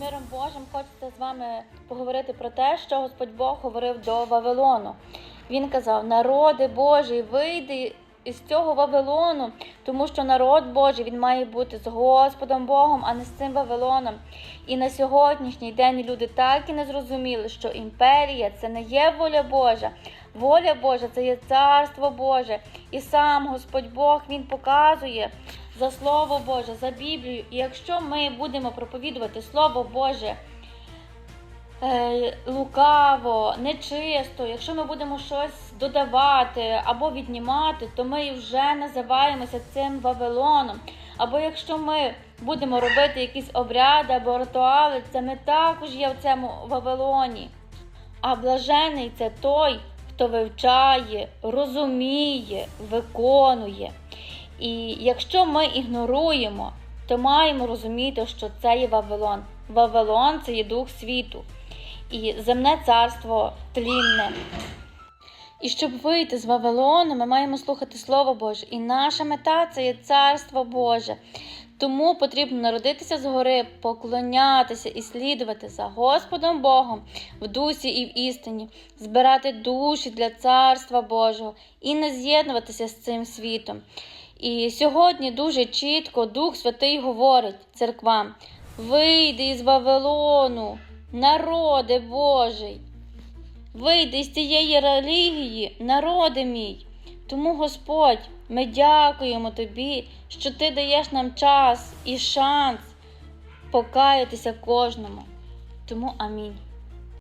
миром Божим хочеться з вами поговорити про те, що Господь Бог говорив до Вавилону. Він казав: народи Божий, вийди із цього Вавилону, тому що народ Божий він має бути з Господом Богом, а не з цим Вавилоном. І на сьогоднішній день люди так і не зрозуміли, що імперія це не є воля Божа. Воля Божа це є царство Боже. І сам Господь Бог Він показує за Слово Боже, за Біблію. І якщо ми будемо проповідувати Слово Боже е, лукаво, нечисто, якщо ми будемо щось додавати або віднімати, то ми вже називаємося цим Вавилоном. Або якщо ми будемо робити якісь обряди або ритуали, це ми також є в цьому Вавилоні. А блажений це той, хто вивчає, розуміє, виконує. І якщо ми ігноруємо, то маємо розуміти, що це є Вавилон. Вавилон це є дух світу, і земне царство тлінне. І щоб вийти з Вавилону, ми маємо слухати Слово Боже. І наша мета це є царство Боже. Тому потрібно народитися згори, поклонятися і слідувати за Господом Богом в дусі і в істині, збирати душі для царства Божого і не з'єднуватися з цим світом. І сьогодні дуже чітко Дух Святий говорить церквам: вийди із Вавилону, народи Божий. Вийди з цієї релігії, народи мій. Тому, Господь, ми дякуємо Тобі, що Ти даєш нам час і шанс покаятися кожному. Тому амінь.